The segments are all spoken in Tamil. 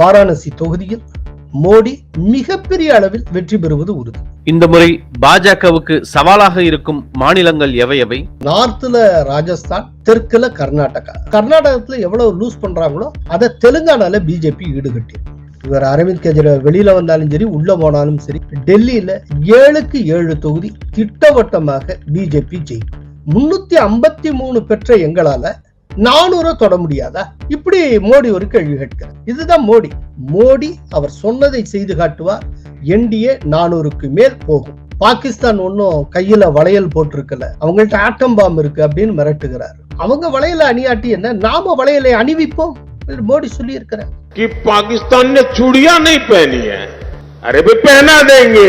வாராணசி தொகுதியில் மோடி மிகப்பெரிய அளவில் வெற்றி பெறுவது உறுதி. இந்த முறை பாஜகவுக்கு சவாலாக இருக்கும் மாநிலங்கள் எவை எவை? நார்த்ல ராஜஸ்தான் தெற்குல கர்நாடகா. கர்நாடகத்துல எவ்வளவு லூஸ் பண்றாங்களோ அதை தெலுங்கானால பிஜேபி ஈடுகட்டி. இவர் அரவிந்த் கெஜ்ரிவால் வெளியில வந்தாலும் சரி உள்ள போனாலும் சரி டெல்லியில ஏழுக்கு ஏழு தொகுதி திட்டவட்டமாக பிஜேபி ஜெயிக்கும். முன்னூத்தி ஐம்பத்தி மூணு பெற்ற எங்களால நானூறு தொட முடியாதா இப்படி மோடி ஒரு கேள்வி கேட்கிறார் இதுதான் மோடி மோடி அவர் சொன்னதை செய்து காட்டுவார் என்டிஏ நானூறுக்கு மேல் போகும் பாகிஸ்தான் ஒன்னும் கையில வளையல் போட்டிருக்கல அவங்கள்ட்ட ஆட்டம் பாம் இருக்கு அப்படின்னு மிரட்டுகிறார் அவங்க வளையல அணியாட்டி என்ன நாம வளையலை அணிவிப்போம் என்று மோடி சொல்லி இருக்கிறார் कि पाकिस्तान ने चूड़ियां नहीं पहनी है अरे भी पहना देंगे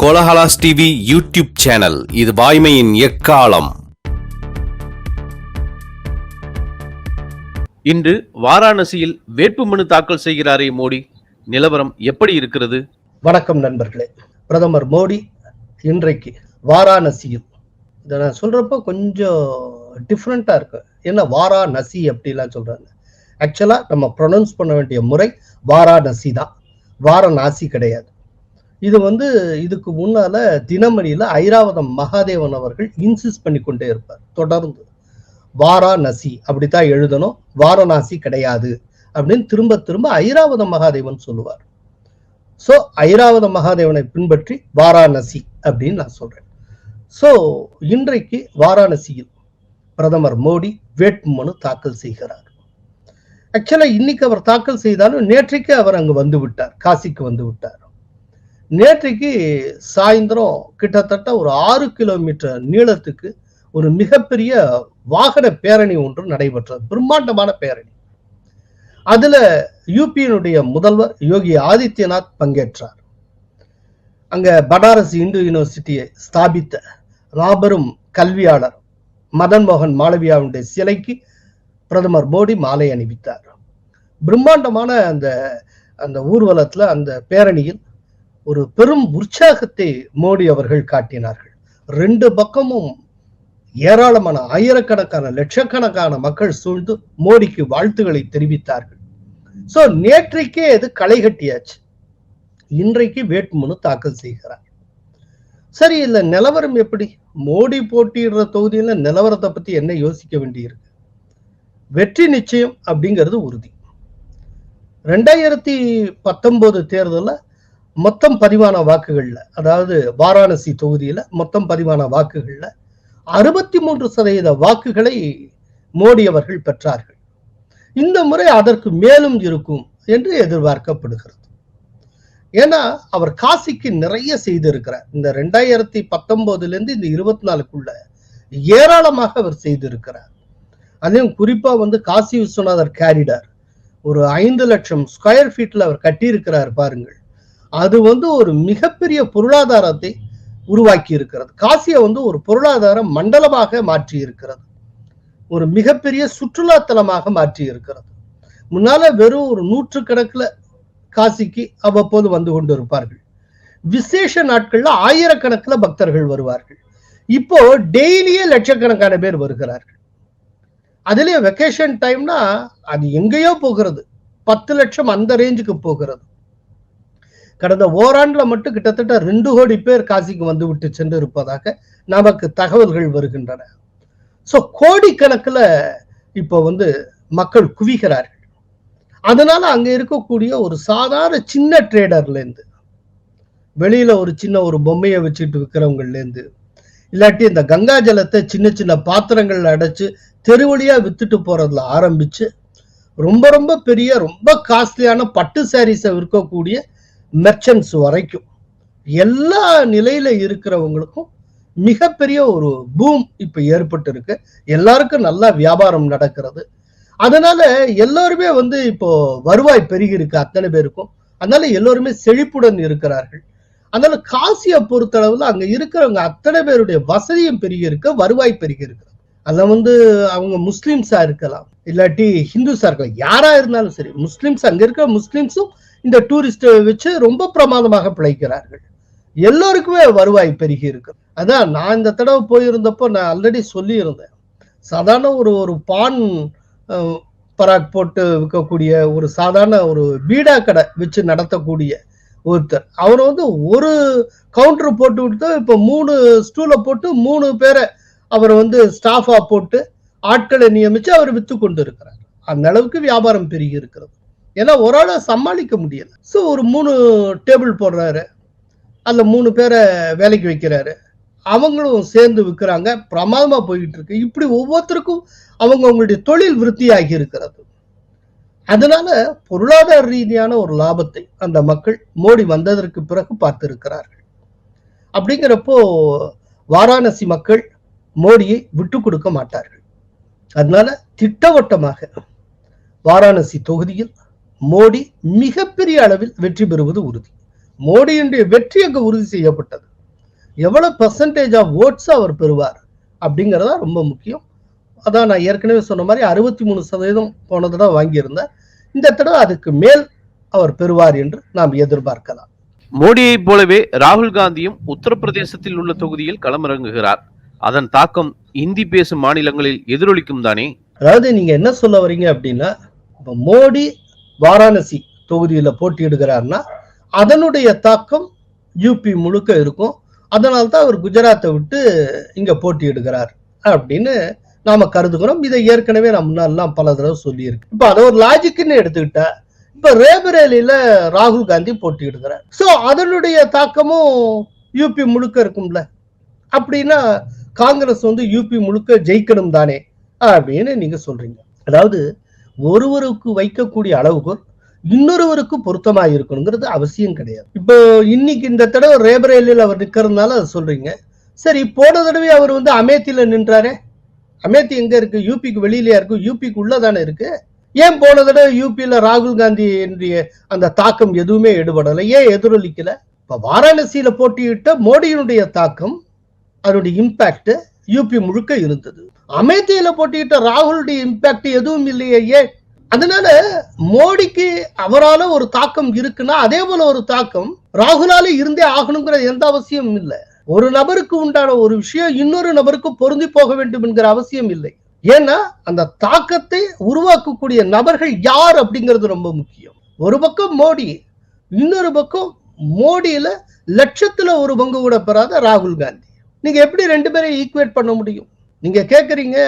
கோலஹலாஸ் டிவி யூடியூப் சேனல். இது வாய்மையின் எக்காலம். இன்று வாராணசியில் வேட்புமனு தாக்கல் செய்கிறாரே மோடி. நிலவரம் எப்படி இருக்கிறது? வணக்கம் நண்பர்களே. பிரதமர் மோடி இன்றைக்கு வாராணசியில். இதை நான் சொல்றப்போ கொஞ்சம் டிஃப்ரெண்டா இருக்கு. என்ன வாராணசி அப்படிலாம் சொல்றாங்க. ஆக்சுவலா நம்ம ப்ரொனவுன்ஸ் பண்ண வேண்டிய முறை வாராணசி தான். வாரணாசி கிடையாது. இது வந்து இதுக்கு முன்னால தினமணியில ஐராவதம் மகாதேவன் அவர்கள் இன்சிஸ்ட் பண்ணி கொண்டே இருப்பார். தொடர்ந்து வாராணசி அப்படித்தான் எழுதணும். வாரணாசி கிடையாது அப்படின்னு திரும்ப திரும்ப ஐராவதம் மகாதேவன் சொல்லுவார். சோ ஐராவத மகாதேவனை பின்பற்றி வாராணசி அப்படின்னு நான் சொல்றேன். சோ இன்றைக்கு வாராணசியில் பிரதமர் மோடி வேட்புமனு தாக்கல் செய்கிறார். ஆக்சுவலா இன்னைக்கு அவர் தாக்கல் செய்தாலும் நேற்றைக்கு அவர் அங்கு வந்து விட்டார். காசிக்கு வந்து விட்டார். நேற்றைக்கு சாயந்தரம் கிட்டத்தட்ட ஒரு ஆறு கிலோமீட்டர் நீளத்துக்கு ஒரு மிகப்பெரிய வாகன பேரணி ஒன்று நடைபெற்றது. பிரம்மாண்டமான பேரணி. அதுல யூபியினுடைய முதல்வர் யோகி ஆதித்யநாத் பங்கேற்றார். அங்க பனாரஸ் இந்து யூனிவர்சிட்டியை ஸ்தாபித்த ராபரும் கல்வியாளர் மதன் மோகன் மாளவியாவுடைய சிலைக்கு பிரதமர் மோடி மாலை அணிவித்தார். பிரம்மாண்டமான அந்த அந்த ஊர்வலத்துல அந்த பேரணியில் ஒரு பெரும் உற்சாகத்தை மோடி அவர்கள் காட்டினார்கள். ரெண்டு பக்கமும் ஏராளமான ஆயிரக்கணக்கான லட்சக்கணக்கான மக்கள் சூழ்ந்து மோடிக்கு வாழ்த்துக்களை தெரிவித்தார்கள். சோ நேற்றைக்கே அது களை கட்டியாச்சு. இன்றைக்கு வேட்புமனு தாக்கல் செய்கிறார். சரி இல்ல நிலவரம் எப்படி? மோடி போட்டியிடுற தொகுதியில நிலவரத்தை பத்தி என்ன யோசிக்க வேண்டியிருக்கு? வெற்றி நிச்சயம் அப்படிங்கிறது உறுதி. ரெண்டாயிரத்தி பத்தொன்பது தேர்தலில் மொத்தம் பதிவான வாக்குகள்ல அதாவது வாராணசி தொகுதியில மொத்தம் பதிவான வாக்குகள்ல அறுபத்தி மூன்று சதவீத வாக்குகளை மோடி அவர்கள் பெற்றார்கள். இந்த முறை அதற்கு மேலும் இருக்கும் என்று எதிர்பார்க்கப்படுகிறது. ஏன்னா அவர் காசிக்கு நிறைய செய்திருக்கிறார். இந்த ரெண்டாயிரத்தி பத்தொன்பதுல இருந்து இந்த இருபத்தி நாலுக்குள்ள ஏராளமாக அவர் செய்திருக்கிறார். அதையும் குறிப்பா வந்து காசி விஸ்வநாதர் கேரிடார் ஒரு ஐந்து லட்சம் ஸ்கொயர் ஃபீட்டில் அவர் கட்டியிருக்கிறார் பாருங்கள். அது வந்து ஒரு மிகப்பெரிய பொருளாதாரத்தை உருவாக்கி இருக்கிறது காசியை வந்து ஒரு பொருளாதார மண்டலமாக மாற்றி இருக்கிறது ஒரு மிகப்பெரிய சுற்றுலா தலமாக மாற்றி இருக்கிறது முன்னால வெறும் ஒரு நூற்று கணக்குல காசிக்கு அவ்வப்போது வந்து கொண்டு இருப்பார்கள் விசேஷ நாட்கள்ல ஆயிரக்கணக்குல பக்தர்கள் வருவார்கள். இப்போ டெய்லியே லட்சக்கணக்கான பேர் வருகிறார்கள். அதுலயே வெக்கேஷன் டைம்னா அது எங்கேயோ போகிறது. பத்து லட்சம் அந்த ரேஞ்சுக்கு போகிறது. கடந்த ஓராண்டுல மட்டும் கிட்டத்தட்ட ரெண்டு கோடி பேர் காசிக்கு வந்து விட்டு சென்று இருப்பதாக நமக்கு தகவல்கள் வருகின்றன. ஸோ கோடிக்கணக்கில் இப்போ வந்து மக்கள் குவிகிறார்கள். அதனால அங்க இருக்கக்கூடிய ஒரு சாதாரண சின்ன ட்ரேடர்லேருந்து வெளியில ஒரு சின்ன ஒரு பொம்மையை வச்சுட்டு விற்கிறவங்கலேருந்து இல்லாட்டி இந்த கங்கா ஜலத்தை சின்ன சின்ன பாத்திரங்கள்ல அடைச்சு தெருவழியா வித்துட்டு போறதுல ஆரம்பிச்சு ரொம்ப ரொம்ப பெரிய ரொம்ப காஸ்ட்லியான பட்டு சாரீஸை விற்கக்கூடிய மெர்ச்சன்ட்ஸ் வரைக்கும் எல்லா நிலையில இருக்கிறவங்களுக்கும் மிகப்பெரிய ஒரு பூம் இப்ப ஏற்பட்டு இருக்கு எல்லாருக்கும் நல்லா வியாபாரம் நடக்கிறது. அதனால எல்லாருமே வந்து இப்போ வருவாய் பெருகி இருக்கு அத்தனை பேருக்கும். அதனால எல்லோருமே செழிப்புடன் இருக்கிறார்கள். அதனால காசியை பொறுத்தளவுல அங்க இருக்கிறவங்க அத்தனை பேருடைய வசதியும் பெருகி இருக்க வருவாய் பெருகி இருக்கு அதுல வந்து அவங்க முஸ்லிம்ஸா இருக்கலாம் இல்லாட்டி ஹிந்துஸா இருக்கலாம். யாரா இருந்தாலும் சரி முஸ்லிம்ஸ் அங்க இருக்கிற முஸ்லிம்ஸும் இந்த டூரிஸ்ட் வச்சு ரொம்ப பிரமாதமாக பிழைக்கிறார்கள். எல்லோருக்குமே வருவாய் பெருகி இருக்கு. அதான் நான் இந்த தடவை போயிருந்தப்போ நான் ஆல்ரெடி சொல்லியிருந்தேன். சாதாரண ஒரு ஒரு பான் பராக் போட்டு விற்கக்கூடிய ஒரு சாதாரண ஒரு பீடா கடை வச்சு நடத்தக்கூடிய ஒருத்தர். அவர் வந்து ஒரு கவுண்டர் போட்டு விட்டு இப்போ மூணு ஸ்டூலை போட்டு மூணு பேரை அவர் வந்து ஸ்டாஃபாக போட்டு ஆட்களை நியமித்து அவர் விற்று கொண்டு இருக்கிறார் அந்த அளவுக்கு வியாபாரம் பெருகி இருக்கிறது. ஏன்னா ஒரு ஆளை சமாளிக்க முடியல. ஸோ ஒரு மூணு டேபிள் போடுறாரு. அதுல மூணு பேரை வேலைக்கு வைக்கிறாரு. அவங்களும் சேர்ந்து விற்கிறாங்க பிரமாதமா போயிட்டு இருக்கு. இப்படி ஒவ்வொருத்தருக்கும் அவங்க அவங்களுடைய தொழில் விருத்தியாகி இருக்கிறது. அதனால பொருளாதார ரீதியான ஒரு லாபத்தை அந்த மக்கள் மோடி வந்ததற்கு பிறகு பார்த்திருக்கிறார்கள். அப்படிங்கிறப்போ வாராணசி மக்கள் மோடியை விட்டு கொடுக்க மாட்டார்கள். அதனால திட்டவட்டமாக வாராணசி தொகுதியில் மோடி மிகப்பெரிய அளவில் வெற்றி பெறுவது உறுதி. மோடியினுடைய வெற்றி அங்கு உறுதி செய்யப்பட்டது. எவ்வளவு பெர்சன்டேஜ் ஆஃப் ஓட்ஸ் அவர் பெறுவார் அப்படிங்கிறதா ரொம்ப முக்கியம். அதான் நான் ஏற்கனவே சொன்ன மாதிரி அறுபத்தி மூணு சதவீதம் போன தடவை வாங்கியிருந்தார். இந்த தடவை அதுக்கு மேல் அவர் பெறுவார் என்று நாம் எதிர்பார்க்கலாம். மோடியைப் போலவே ராகுல் காந்தியும் உத்தரப்பிரதேசத்தில் உள்ள தொகுதியில் களமிறங்குகிறார். அதன் தாக்கம் இந்தி பேசும் மாநிலங்களில் எதிரொலிக்கும் தானே? அதாவது நீங்க என்ன சொல்ல வரீங்க அப்படின்னா இப்ப மோடி வாராணசி தொகுதியில் போட்டியிடுகிறார்னா அதனுடைய தாக்கம் யூபி முழுக்க இருக்கும். அதனால தான் அவர் குஜராத்தை விட்டு இங்கே போட்டியிடுகிறார் அப்படின்னு நாம கருதுகிறோம். இதை ஏற்கனவே நம்ம முன்னாடிலாம் பல தடவை சொல்லியிருக்கு. இப்போ அதை ஒரு லாஜிக்னு எடுத்துக்கிட்டா இப்போ ரேபரேலியில ராகுல் காந்தி போட்டியிடுகிறார். ஸோ அதனுடைய தாக்கமும் யூபி முழுக்க இருக்கும்ல. அப்படின்னா காங்கிரஸ் வந்து யூபி முழுக்க ஜெயிக்கணும் தானே அப்படின்னு நீங்க சொல்றீங்க. அதாவது ஒருவருக்கு வைக்கக்கூடிய அளவுக்கு இன்னொருவருக்கு பொருத்தமா இருக்கணுங்கிறது அவசியம் கிடையாது. இப்போ இன்னைக்கு இந்த தடவை ரேபரேலியில் அவர் நிக்கிறதுனால அதை சொல்றீங்க. சரி போன தடவை அவர் வந்து அமேத்தியில நின்றாரே. அமேத்தி எங்க இருக்கு? யூபிக்கு வெளியிலயா இருக்கு? யூபிக்கு உள்ளதானே இருக்கு. ஏன் போன தடவை யூபியில ராகுல் காந்தியினுடைய அந்த தாக்கம் எதுவுமே ஈடுபடலை ஏன் எதிரொலிக்கல? இப்ப வாராணசியில போட்டியிட்ட மோடியினுடைய தாக்கம் அதனுடைய இம்பாக்ட் யூபி முழுக்க இருந்தது. அமேத்தியில போட்டியிட்ட ராகுலுடைய இம்பாக்ட் எதுவும் இல்லையே. அதனால மோடிக்கு அவரால ஒரு தாக்கம் இருக்குன்னா அதே போல ஒரு தாக்கம் ராகுலால இருந்தே ஆகணுங்கிற எந்த அவசியமும் இல்லை. ஒரு நபருக்கு உண்டான ஒரு விஷயம் இன்னொரு நபருக்கு பொருந்தி போக வேண்டும் என்கிற அவசியம் இல்லை. ஏன்னா அந்த தாக்கத்தை உருவாக்கக்கூடிய நபர்கள் யார் அப்படிங்கிறது ரொம்ப முக்கியம். ஒரு பக்கம் மோடி இன்னொரு பக்கம் மோடியில லட்சத்துல ஒரு பங்கு கூட பெறாத ராகுல் காந்தி. நீங்க எப்படி ரெண்டு பேரையும் ஈக்குவேட் பண்ண முடியும்? நீங்க கேக்குறீங்க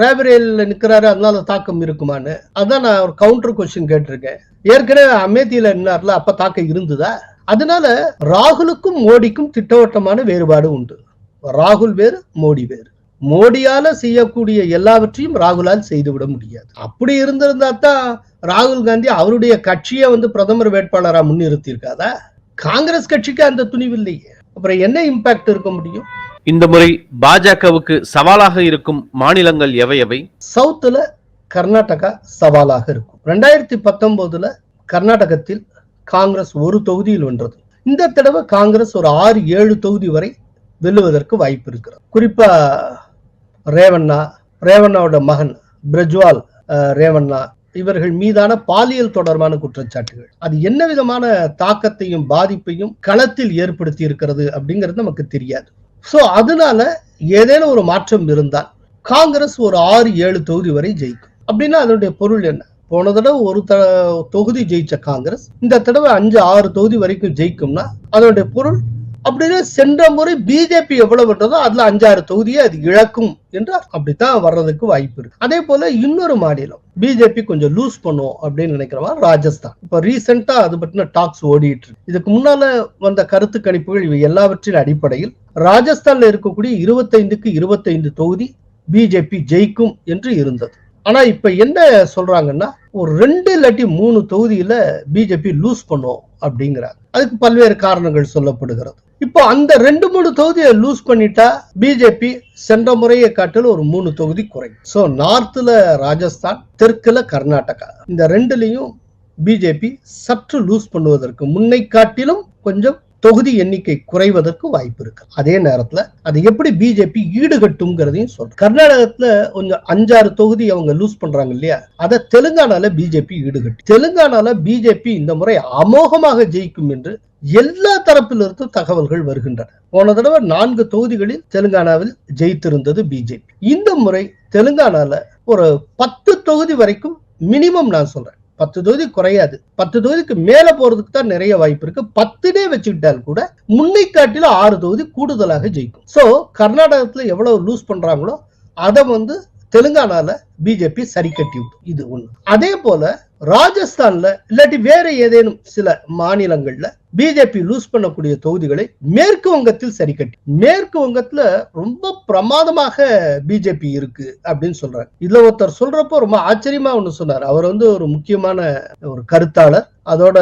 ரேபரேல நிக்கிறாரு அதனால தாக்கம் இருக்குமான்னு. அதான் நான் ஒரு கவுண்டர் கொஸ்டின் கேட்டிருக்கேன். ஏற்கனவே அமேத்தியில நின்னார்ல அப்ப தாக்கம் இருந்ததா? அதனால ராகுலுக்கும் மோடிக்கும் திட்டவட்டமான வேறுபாடு உண்டு. ராகுல் வேறு மோடி வேறு. மோடியால செய்யக்கூடிய எல்லாவற்றையும் ராகுலால் செய்துவிட முடியாது. அப்படி இருந்திருந்தா தான் ராகுல் காந்தி அவருடைய கட்சியை வந்து பிரதமர் வேட்பாளரா முன்னிறுத்தியிருக்காதா காங்கிரஸ் கட்சிக்கு அந்த துணிவு இல்லையே. அப்புறம் என்ன இம்பாக்ட் இருக்க முடியும்? இந்த முறை பாஜகவுக்கு சவாலாக இருக்கும் மாநிலங்கள் எவை எவை? சவுத்துல கர்நாடகா சவாலாக இருக்கும். ரெண்டாயிரத்தி பத்தொன்பதுல கர்நாடகத்தில் காங்கிரஸ் ஒரு தொகுதியில் வென்றது. இந்த தடவை காங்கிரஸ் ஒரு ஆறு ஏழு தொகுதி வரை வெல்லுவதற்கு வாய்ப்பு இருக்கிறது. குறிப்பா ரேவண்ணா ரேவண்ணாவோட மகன் பிரஜ்வால் ரேவண்ணா இவர்கள் மீதான பாலியல் தொடர்பான குற்றச்சாட்டுகள். அது என்ன விதமான தாக்கத்தையும் பாதிப்பையும் களத்தில் ஏற்படுத்தி இருக்கிறது அப்படிங்கிறது நமக்கு தெரியாது. சோ அதனால ஏதேனும் ஒரு மாற்றம் இருந்தால் காங்கிரஸ் ஒரு ஆறு ஏழு தொகுதி வரை ஜெயிக்கும். அப்படின்னா அதனுடைய பொருள் என்ன? போன தடவை ஒரு த தொகுதி ஜெயிச்ச காங்கிரஸ் இந்த தடவை அஞ்சு ஆறு தொகுதி வரைக்கும் ஜெயிக்கும்னா அதனுடைய பொருள் அப்படின்னு சென்ற முறை பிஜேபி எவ்வளவு விட்டதோ அதுல அஞ்சாறு தொகுதியை அது இழக்கும் என்று அப்படித்தான் வர்றதுக்கு வாய்ப்பு இருக்கு. அதே போல இன்னொரு மாநிலம் பிஜேபி கொஞ்சம் லூஸ் பண்ணும் அப்படின்னு நினைக்கிறவா ராஜஸ்தான். இப்ப ரீசெண்டா அது பற்றின டாக்ஸ் ஓடிட்டு இருக்கு. இதுக்கு முன்னால வந்த கருத்து கணிப்புகள் இவை எல்லாவற்றின் அடிப்படையில் ராஜஸ்தான்ல இருக்கக்கூடிய இருபத்தைந்துக்கு இருபத்தைந்து தொகுதி பிஜேபி ஜெயிக்கும் என்று இருந்தது. ஆனா இப்ப என்ன சொல்றாங்கன்னா ஒரு ரெண்டு இல்லாட்டி மூணு தொகுதியில பிஜேபி லூஸ் பண்ணும் அப்படிங்கிறாங்க. அதுக்கு பல்வேறு காரணங்கள் சொல்லப்படுகிறது. இப்போ அந்த ரெண்டு மூணு தொகுதியை லூஸ் பண்ணிட்டா பிஜேபி சென்ற முறையை காட்டிலும் ஒரு மூணு தொகுதி குறையும். ஸோ நார்த்ல ராஜஸ்தான் தெற்குல கர்நாடகா. இந்த ரெண்டுலையும் பிஜேபி சற்று லூஸ் பண்ணுவதற்கு முன்னை காட்டிலும் கொஞ்சம் தொகுதி எண்ணிக்கை குறைவதற்கு வாய்ப்பு இருக்கு. அதே நேரத்துல அது எப்படி பிஜேபி ஈடுகட்டுங்கிறதையும் சொல்ற கர்நாடகத்துல கொஞ்சம் அஞ்சாறு தொகுதி அவங்க லூஸ் பண்றாங்க இல்லையா? அதை தெலுங்கானால பிஜேபி ஈடுகட்டு. தெலுங்கானால பிஜேபி இந்த முறை அமோகமாக ஜெயிக்கும் என்று எல்லா தரப்பிலிருந்தும் தகவல்கள் வருகின்றன. போன தடவை நான்கு தொகுதிகளில் தெலுங்கானாவில் ஜெயித்திருந்தது பிஜேபி இந்த முறை தெலுங்கானால ஒரு பத்து தொகுதி வரைக்கும் மினிமம் நான் சொல்றேன். பத்து தொகுதி குறையாது. பத்து தொகுதிக்கு மேல போறதுக்கு தான் நிறைய வாய்ப்பு இருக்கு. பத்துனே வச்சுக்கிட்டால் கூட முன்னை காட்டிலும் ஆறு தொகுதி கூடுதலாக ஜெயிக்கும். சோ கர்நாடகத்துல எவ்வளவு லூஸ் பண்றாங்களோ அதை வந்து தெலுங்கானால பிஜேபி சரி கட்டி விடும் இது ஒண்ணு. அதே போல ராஜஸ்தான்ல இல்லாட்டி வேற ஏதேனும் சில மாநிலங்கள்ல பிஜேபி லூஸ் பண்ணக்கூடிய தொகுதிகளை மேற்கு வங்கத்தில் சரி கட்டி. மேற்கு வங்கத்துல ரொம்ப பிரமாதமாக பிஜேபி இருக்கு அப்படின்னு சொல்றாங்க இதுல ஒருத்தர் சொல்றப்போ ரொம்ப ஆச்சரியமா ஒண்ணு சொன்னார். அவர் வந்து ஒரு முக்கியமான ஒரு கருத்தாளர். அதோட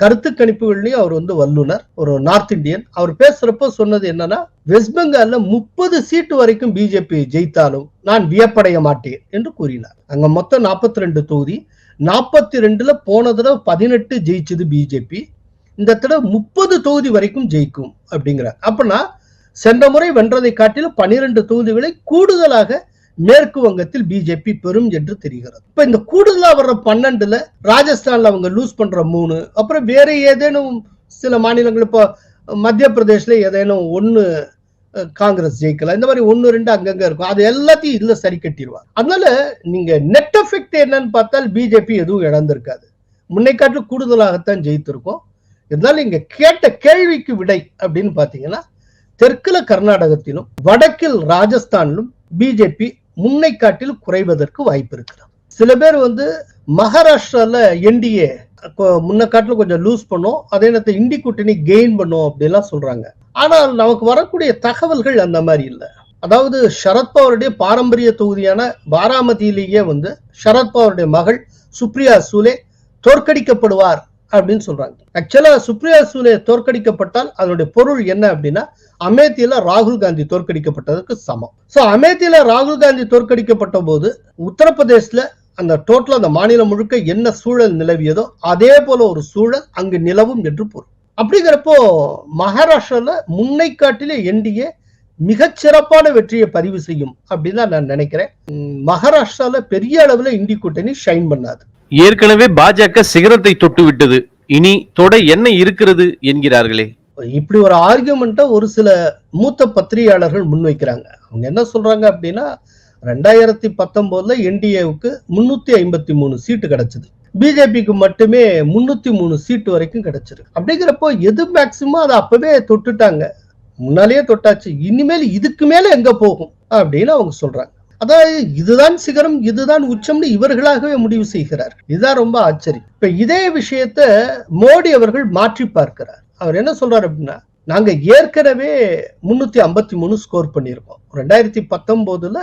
கருத்து கணிப்புகள்லயும் அவர் வந்து வல்லுனர் ஒரு நார்த் இந்தியன். அவர் பேசுறப்போ சொன்னது என்னன்னா வெஸ்ட் பெங்கால்ல முப்பது சீட்டு வரைக்கும் பிஜேபி ஜெயித்தாலும் நான் வியப்படைய மாட்டேன் என்று கூறினார். அங்க மொத்தம் நாற்பத்தி ரெண்டு தொகுதி நாற்பத்தி ரெண்டுல போன தடவை பதினெட்டு ஜெயிச்சது பிஜேபி. இந்த தடவை முப்பது தொகுதி வரைக்கும் ஜெயிக்கும் அப்படிங்கிற அப்படின்னா சென்ற முறை வென்றதை காட்டிலும் பனிரெண்டு தொகுதிகளை கூடுதலாக மேற்கு வங்கத்தில் பிஜேபி பெறும் என்று தெரிகிறது. இப்ப இந்த கூடுதலா வர்ற பன்னெண்டுல ராஜஸ்தான்ல அவங்க லூஸ் பண்ற மூணு அப்புறம் வேற ஏதேனும் சில மாநிலங்கள் இப்போ மத்திய பிரதேஷ்ல ஏதேனும் ஒன்னு காங்கிரஸ் ஜெயிக்கலாம் இந்த மாதிரி ஒன்னு ரெண்டு அங்கங்க இருக்கும். அது எல்லாத்தையும் இதுல சரி கட்டிடுவாங்க. அதனால நீங்க நெட் எஃபெக்ட் என்னன்னு பார்த்தால் பிஜேபி எதுவும் இழந்திருக்காது. முன்னை காட்டிலும் கூடுதலாகத்தான் ஜெயித்திருக்கும். இருந்தாலும் இங்க கேட்ட கேள்விக்கு விடை அப்படின்னு பாத்தீங்கன்னா தெற்குல கர்நாடகத்திலும் வடக்கில் ராஜஸ்தானிலும் பிஜேபி முன்னை காட்டில் குறைவதற்கு வாய்ப்பு இருக்கிறது. சில பேர் வந்து மகாராஷ்டிரால என்டிஏ முன்ன காட்டில் கொஞ்சம் லூஸ் பண்ணும். அதே நேரத்தில் இண்டி கூட்டணி கெயின் பண்ணும் அப்படிலாம் சொல்றாங்க. ஆனால் நமக்கு வரக்கூடிய தகவல்கள் அந்த மாதிரி இல்லை. அதாவது சரத்பவருடைய பாரம்பரிய தொகுதியான பாராமதியிலேயே வந்து சரத்பவருடைய மகள் சுப்ரியா சூலே தோற்கடிக்கப்படுவார் அப்படின்னு சொல்றாங்க. ஆக்சுவலா சுப்ரியா சூலே தோற்கடிக்கப்பட்டால் அதனுடைய பொருள் என்ன அப்படின்னா அமேத்தியில ராகுல் காந்தி தோற்கடிக்கப்பட்டதற்கு சமம். சோ அமேத்தியில ராகுல் காந்தி தோற்கடிக்கப்பட்ட போது உத்தரப்பிரதேசல அந்த டோட்டல் அந்த மாநிலம் முழுக்க என்ன சூழல் நிலவியதோ அதே போல ஒரு சூழல் அங்கு நிலவும் என்று பொருள். அப்படிங்கிறப்போ மகாராஷ்டிரால முன்னை காட்டிலே என்டிஏ மிகச் சிறப்பான வெற்றியை பதிவு செய்யும் அப்படின்னு தான் நான் நினைக்கிறேன். மகாராஷ்டிரால பெரிய அளவுல இந்தி கூட்டணி ஷைன் பண்ணாது. ஏற்கனவே பாஜக சிகரத்தை தொட்டு விட்டது. இனி தொட என்ன இருக்கிறது என்கிறார்களே? இப்படி ஒரு ஆர்கியூமெண்ட்டை ஒரு சில மூத்த பத்திரிகையாளர்கள் முன்வைக்கிறாங்க. அவங்க என்ன சொல்றாங்க அப்படின்னா ரெண்டாயிரத்தி பத்தொன்பதுல என்டிஏவுக்கு முன்னூத்தி ஐம்பத்தி மூணு சீட்டு கிடைச்சது. பிஜேபிக்கு மட்டுமே முன்னூத்தி மூணு சீட்டு வரைக்கும் கிடைச்சிருக்கு. அப்படிங்கிறப்போ எது மேக்சிமம் அதை அப்பவே தொட்டுட்டாங்க. முன்னாலேயே தொட்டாச்சு. இனிமேல் இதுக்கு மேல எங்க போகும்? அப்படின்னு அவங்க சொல்றாங்க. அதாவது இதுதான் சிகரம் இதுதான் உச்சம்னு இவர்களாகவே முடிவு செய்கிறார். இதுதான் ரொம்ப ஆச்சரியம். இப்ப இதே விஷயத்த மோடி அவர்கள் மாற்றி பார்க்கிறார். அவர் என்ன சொல்றாரு அப்படின்னா நாங்க ஏற்கனவே முன்னூத்தி ஐம்பத்தி மூணு ஸ்கோர் பண்ணியிருக்கோம். ரெண்டாயிரத்தி பத்தொன்பதுல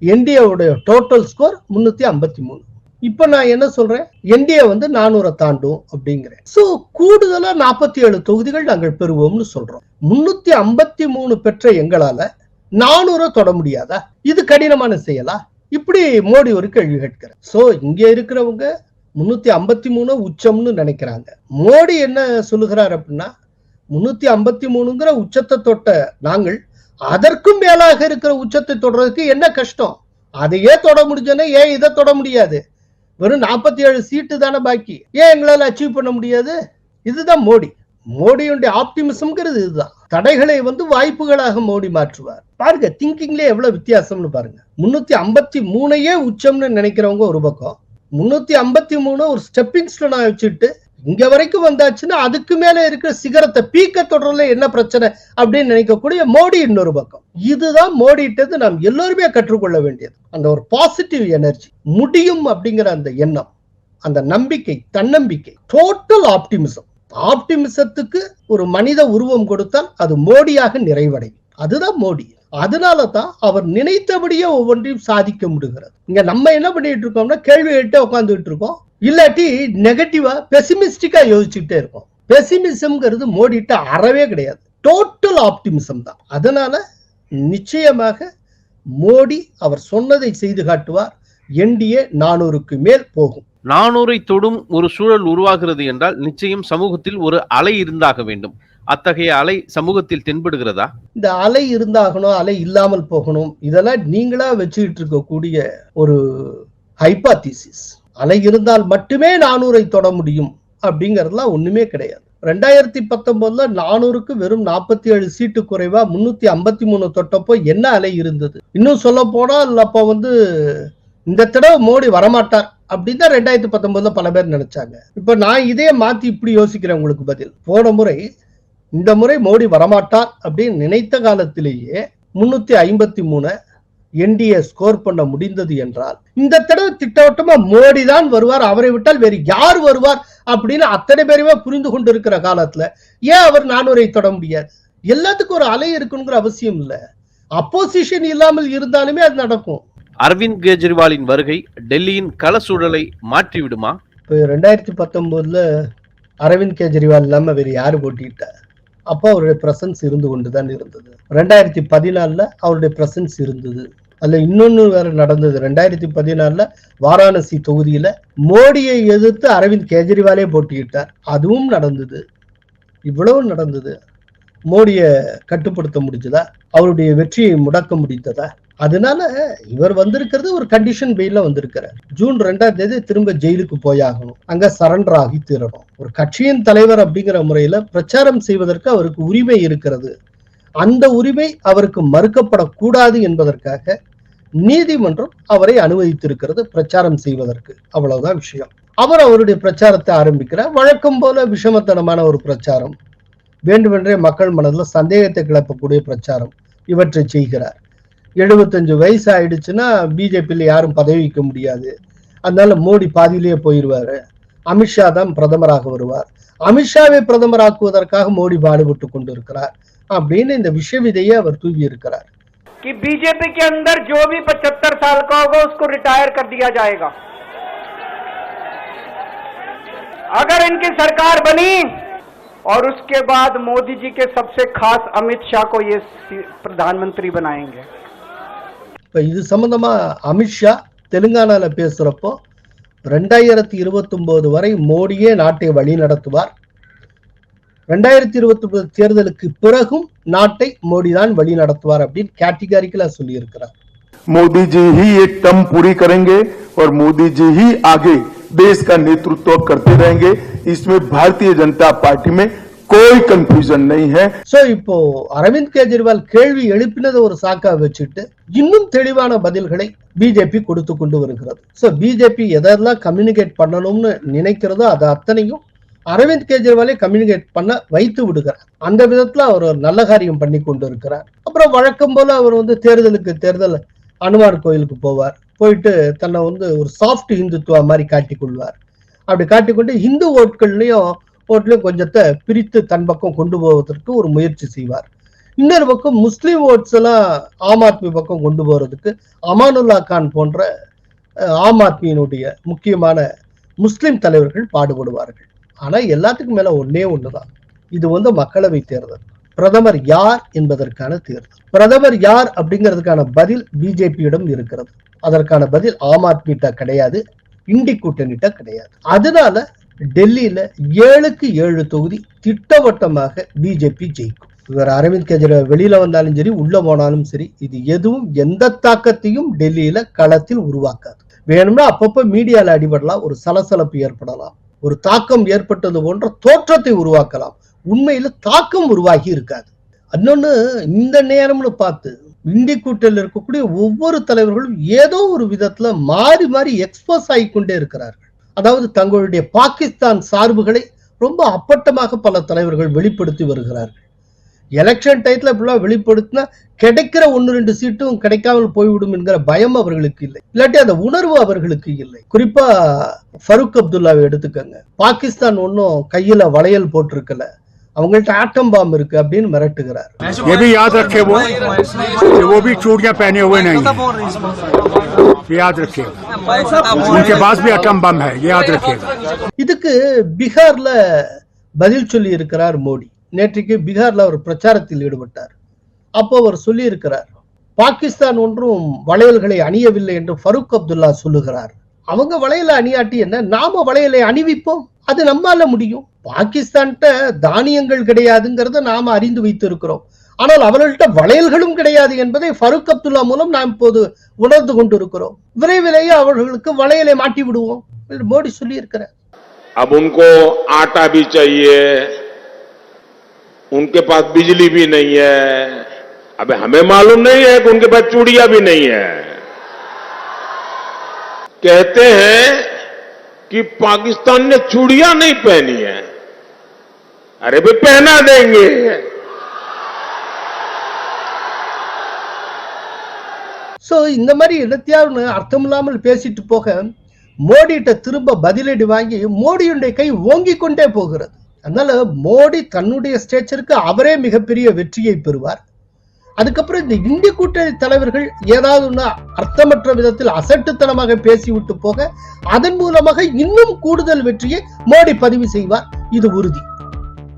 என்டிஏவுடைய டோட்டல் ஸ்கோர் முன்னூத்தி ஐம்பத்தி மூணு. இப்ப நான் என்ன சொல்றேன்? என்டிஏ வந்து நானூறை தாண்டும் அப்படிங்கிறேன். சோ கூடுதலா நாற்பத்தி ஏழு தொகுதிகள் நாங்கள் பெறுவோம்னு சொல்றோம். முன்னூத்தி ஐம்பத்தி மூணு பெற்ற எங்களால நானூறை தொட முடியாதா? இது கடினமான செயலா? இப்படி மோடி ஒரு கேள்வி கேட்கிறார். சோ இங்க இருக்கிறவங்க முன்னூத்தி ஐம்பத்தி மூணு உச்சம்னு நினைக்கிறாங்க. மோடி என்ன சொல்லுகிறார் அப்படின்னா முன்னூத்தி ஐம்பத்தி மூணுங்கிற உச்சத்தை தொட்ட நாங்கள் அதற்கும் மேலாக இருக்கிற உச்சத்தை தொடறதுக்கு என்ன கஷ்டம்? அதையே தொட முடிஞ்சோன்னா ஏன் இதை தொட முடியாது? வெறும் நாற்பத்தி ஏழு சீட்டு தானே பாக்கி. ஏன் எங்களால் அச்சீவ் பண்ண முடியாது? இதுதான் மோடி. மோடியுடைய ஆப்டிமிசம்ங்கிறது இதுதான். தடைகளை வந்து வாய்ப்புகளாக மோடி மாற்றுவார். பாருங்க திங்கிங்ல எவ்வளவு வித்தியாசம்னு பாருங்க. முன்னூத்தி ஐம்பத்தி மூணையே உச்சம்னு நினைக்கிறவங்க ஒரு பக்கம். முன்னூத்தி ஐம்பத்தி மூணு ஒரு ஸ்டெப்பிங் ஸ்டோனா வச்சுட்டு இங்க வரைக்கும் வந்தாச்சுன்னா அதுக்கு மேல இருக்கிற சிகரத்தை பீக்க தொடர்ல என்ன பிரச்சனை அப்படின்னு நினைக்கக்கூடிய மோடி இன்னொரு பக்கம். இதுதான் மோடிட்டது நாம் எல்லோருமே கற்றுக்கொள்ள வேண்டியது. அந்த ஒரு பாசிட்டிவ் எனர்ஜி முடியும் அப்படிங்கிற அந்த எண்ணம் அந்த நம்பிக்கை தன்னம்பிக்கை டோட்டல் ஆப்டிமிசம் ஆப்டிமிசத்துக்கு ஒரு மனித உருவம் கொடுத்தால் அது மோடியாக நிறைவடையும். அதுதான் மோடி. அதனால தான் அவர் நினைத்தபடியே ஒவ்வொன்றையும் சாதிக்க முடிகிறது. இங்க நம்ம என்ன பண்ணிட்டு இருக்கோம்னா கேள்வி கேட்டு உட்காந்துட்டு இருக்கோம். இல்லாட்டி நெகட்டிவா பெசிமிஸ்டிக்கா யோசிச்சுட்டே இருக்கோம் பெசிமிசம்ங்கிறது மோடிட்ட அறவே கிடையாது. டோட்டல் ஆப்டிமிசம் தான். அதனால நிச்சயமாக மோடி அவர் சொன்னதை செய்து காட்டுவார். என்டிஏ நானூறுக்கு மேல் போகும். நானூரை தொடும் ஒரு சூழல் உருவாகிறது என்றால் நிச்சயம் சமூகத்தில் ஒரு அலை இருந்தாக வேண்டும். அத்தகைய அலை சமூகத்தில் தென்படுகிறதா? இந்த அலை இருந்தாகணும் அலை இல்லாமல் போகணும் இதெல்லாம் நீங்களா வச்சுக்கிட்டு இருக்கக்கூடிய ஒரு ஹைபாதிசிஸ் அலை இருந்தால் மட்டுமே நானூரை தொட முடியும். அப்படிங்கிறதுலாம் ஒண்ணுமே கிடையாது. ரெண்டாயிரத்தி பத்தொன்பதுல நானூறுக்கு வெறும் நாற்பத்தி ஏழு சீட்டு குறைவா முன்னூத்தி ஐம்பத்தி மூணு தொட்டப்போ என்ன அலை இருந்தது? இன்னும் சொல்ல போனால் அப்போ வந்து இந்த தடவை மோடி வரமாட்டார் அப்படின்னு தான் ரெண்டாயிரத்தி பத்தொன்பதுல பல பேர் நினைச்சாங்க. இப்ப நான் இதே மாத்தி இப்படி யோசிக்கிறேன் உங்களுக்கு பதில். போன முறை இந்த முறை மோடி வரமாட்டார் அப்படின்னு நினைத்த காலத்திலேயே முன்னூத்தி ஐம்பத்தி மூணு என்டிஏ ஸ்கோர் பண்ண முடிந்தது என்றால் இந்த தடவை திட்டவட்டமா மோடி தான் வருவார் அவரை விட்டால் வேறு யார் வருவார் அப்படின்னு அத்தனை பேருமே புரிந்து கொண்டிருக்கிற காலத்துல ஏன் அவர் நானூரை தொட முடியாது? எல்லாத்துக்கும் ஒரு அலை இருக்கணுங்கிற அவசியம் இல்ல. அப்போசிஷன் இல்லாமல் இருந்தாலுமே அது நடக்கும். அரவிந்த் கெஜ்ரிவாலின் வருகை டெல்லியின் கள சூழலை மாற்றிவிடுமா? இப்போ ரெண்டாயிரத்தி பத்தொன்பதுல அரவிந்த் கெஜ்ரிவால் இல்லாம வேறு யாரு போட்டியிட்டா? அப்போ அவருடைய பிரசன்ஸ் இருந்து கொண்டுதான் இருந்தது. ரெண்டாயிரத்தி பதினாலுல அவருடைய பிரசன்ஸ் இருந்தது. அதுல இன்னொன்னு வேற நடந்தது. ரெண்டாயிரத்தி பதினாலுல வாராணசி தொகுதியில மோடியை எதிர்த்து அரவிந்த் கெஜ்ரிவாலே போட்டியிட்டார். அதுவும் நடந்தது. இவ்வளவு நடந்தது. மோடியை கட்டுப்படுத்த முடிஞ்சதா? அவருடைய வெற்றியை முடக்க முடிந்ததா? அதனால இவர் வந்திருக்கிறது ஒரு கண்டிஷன் பெயில வந்திருக்கிறார். ஜூன் ரெண்டாம் தேதி திரும்ப ஜெயிலுக்கு போயாகணும். அங்க சரண்டர் ஆகி தீரணும். ஒரு கட்சியின் தலைவர் அப்படிங்கிற முறையில பிரச்சாரம் செய்வதற்கு அவருக்கு உரிமை இருக்கிறது. அந்த உரிமை அவருக்கு மறுக்கப்படக்கூடாது என்பதற்காக நீதிமன்றம் அவரை அனுமதித்திருக்கிறது பிரச்சாரம் செய்வதற்கு. அவ்வளவுதான் விஷயம். அவர் அவருடைய பிரச்சாரத்தை ஆரம்பிக்கிறார். வழக்கம் போல விஷமத்தனமான ஒரு பிரச்சாரம். வேண்டுமென்றே மக்கள் மனதில் சந்தேகத்தை கிளப்பக்கூடிய பிரச்சாரம் இவற்றை செய்கிறார். எழுபத்தஞ்சு வயசு ஆயிடுச்சுன்னா பிஜேபியில் யாரும் பதவி வைக்க முடியாது. அதனால மோடி பாதியிலேயே போயிடுவாரு. அமித்ஷா தான் பிரதமராக வருவார். அமித்ஷாவை பிரதமராக்குவதற்காக மோடி பாடுபட்டு கொண்டிருக்கிறார். அப்படின்னு இந்த விஷ விதையை அவர் தூவி இருக்கிறார் कि बीजेपी के अंदर जो भी 75 साल का होगा उसको रिटायर कर दिया जाएगा अगर इनकी सरकार बनी और उसके बाद मोदी जी के सबसे खास अमित शाह को ये सी- प्रधानमंत्री बनाएंगे இப்ப இது சம்பந்தமா அமித்ஷா தெலுங்கானால பேசுறப்போ ரெண்டாயிரத்தி இருபத்தி ஒன்பது வரை மோடியே நாட்டை வழி நடத்துவார் ரெண்டாயிரத்தி இருபத்தி ஒன்பது தேர்தலுக்கு பிறகும் நாட்டை மோடி தான் வழி நடத்துவார் அப்படின்னு கேட்டகாரிக்கலா சொல்லி இருக்கிறார் मोदी जी ही ये टर्म पूरी करेंगे और मोदी जी ही आगे देश का नेतृत्व करते रहेंगे इसमें भारतीय जनता पार्टी में कोई कंफ्यूजन नहीं है சோ இப்போ அரவிந்த் கெஜ்ரிவால் கேள்வி எழுப்பினதை ஒரு சாக்கா வச்சுட்டு இன்னும் தெளிவான பதில்களை பிஜேபி கொடுத்து கொண்டு வருகிறது சோ பிஜேபி எதெல்லாம் கம்யூனிகேட் பண்ணணும்னு நினைக்கிறதோ அது அத்தனையும் அரவிந்த் கெஜ்ரிவாலை கம்யூனிகேட் பண்ண வைத்து விடுகிறார். அந்த விதத்துல அவர் ஒரு நல்ல காரியம் பண்ணி கொண்டு இருக்கிறார் அப்புறம் வழக்கம் போல அவர் வந்து தேர்தலுக்கு தேர்தல் அனுமார் கோயிலுக்கு போவார். போயிட்டு தன்னை வந்து ஒரு சாஃப்ட் இந்துத்துவா மாதிரி காட்டி கொள்வார். அப்படி காட்டிக்கொண்டு இந்து ஓட்கள்லையும் ஓட்லையும் கொஞ்சத்தை பிரித்து தன் பக்கம் கொண்டு போவதற்கு ஒரு முயற்சி செய்வார். இன்னொரு பக்கம் முஸ்லீம் ஓட்ஸ் எல்லாம் ஆம் ஆத்மி பக்கம் கொண்டு போறதுக்கு அமானுல்லா கான் போன்ற ஆம் ஆத்மியினுடைய முக்கியமான முஸ்லிம் தலைவர்கள் பாடுபடுவார்கள். ஆனா எல்லாத்துக்கும் மேல ஒன்னே ஒண்ணுதான். இது வந்து மக்களவை தேர்தல். பிரதமர் யார் என்பதற்கான தேர்தல். பிரதமர் யார் அப்படிங்கிறதுக்கான பதில் பிஜேபியிடம் இருக்கிறது. அதற்கான பதில் ஆம் ஆத்மிட்ட கிடையாது இண்டி கூட்டணிட்ட கிடையாது. அதனால டெல்லியில ஏழுக்கு ஏழு தொகுதி திட்டவட்டமாக பிஜேபி ஜெயிக்கும். இவர் அரவிந்த் கெஜ்ரிவால் வெளியில வந்தாலும் சரி உள்ள போனாலும் சரி இது எதுவும் எந்த தாக்கத்தையும் டெல்லியில களத்தில் உருவாக்காது. வேணும்னா அப்பப்ப மீடியால அடிபடலாம் ஒரு சலசலப்பு ஏற்படலாம். ஒரு தாக்கம் ஏற்பட்டது போன்ற தோற்றத்தை உருவாக்கலாம். உண்மையில தாக்கம் உருவாகி இருக்காது. இன்னொன்னு இந்த நேரம்னு பார்த்து இந்தி கூட்டணியில் இருக்கக்கூடிய ஒவ்வொரு தலைவர்களும் ஏதோ ஒரு விதத்துல மாறி மாறி எக்ஸ்போஸ் ஆகி கொண்டே இருக்கிறார்கள். அதாவது தங்களுடைய பாகிஸ்தான் சார்புகளை ரொம்ப அப்பட்டமாக பல தலைவர்கள் வெளிப்படுத்தி வருகிறார்கள். எலெக்ஷன் டயத்துல இப்படிலாம் வெளிப்படுத்தினா கிடைக்கிற ஒன்னு ரெண்டு சீட்டும் கிடைக்காமல் போய்விடும் என்கிற பயம் அவர்களுக்கு இல்லை இல்லாட்டி அந்த உணர்வு அவர்களுக்கு இல்லை குறிப்பா ஃபருக் அப்துல்லாவை எடுத்துக்கங்க பாகிஸ்தான் ஒன்றும் கையில வளையல் போட்டிருக்கல அவங்கள்ட்ட ஆட்டம் பாம் இருக்கு அப்படின்னு மிரட்டுகிறார் ये भी याद रखे वो कि वो भी चूड़ियां पहने हुए नहीं हैं। ये याद रखिएगा उनके पास भी अटम बम है ये याद रखिएगा இதுக்கு பீகார்ல பதில் சொல்லி இருக்கிறார் மோடி நேற்றைக்கு பீகார்ல அவர் பிரச்சாரத்தில் ஈடுபட்டார் அப்போ அவர் சொல்லி இருக்கிறார் பாகிஸ்தான் ஒன்றும் வளையல்களை அணியவில்லை என்று ஃபருக் அப்துல்லா சொல்லுகிறார் அவங்க வளையலை அணியாட்டி என்ன நாம வளையலை அணிவிப்போம் அது நம்மால முடியும் பாகிஸ்தான்கிட்ட தானியங்கள் கிடையாதுங்கிறத நாம அறிந்து வைத்திருக்கிறோம் ஆனால் அவர்கள்ட்ட வளையல்களும் கிடையாது என்பதை ஃபருக் அப்துல்லா மூலம் நாம் இப்போது உணர்ந்து கொண்டிருக்கிறோம் விரைவிலேயே அவர்களுக்கு வளையலை மாட்டி விடுவோம் என்று மோடி சொல்லி இருக்கிறார் अब उनको आटा भी चाहिए उनके पास बिजली भी नहीं है अबे हमें मालूम नहीं है कि उनके पास चूड़ियां भी नहीं है कहते हैं कि पाकिस्तान ने चूड़ियां नहीं पहनी है अरे भाई पहना देंगे ஸோ இந்த மாதிரி இடத்தையாவது அர்த்தம் இல்லாமல் பேசிட்டு போக மோடிகிட்ட திரும்ப பதிலடி வாங்கி மோடியுடைய கை ஓங்கிக் கொண்டே போகிறது அதனால மோடி தன்னுடைய ஸ்டேச்சருக்கு அவரே மிகப்பெரிய வெற்றியை பெறுவார். அதுக்கப்புறம் இந்த இந்திய கூட்டணி தலைவர்கள் ஏதாவது ஒண்ணு அர்த்தமற்ற விதத்தில் அசட்டுத்தனமாக பேசிவிட்டு போக அதன் மூலமாக இன்னும் கூடுதல் வெற்றியை மோடி பதிவு செய்வார். இது உறுதி.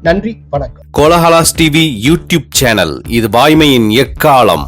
நன்றி வணக்கம். கோலஹலாஸ் டிவி யூடியூப் சேனல் இது வாய்மையின் எக்காலம்.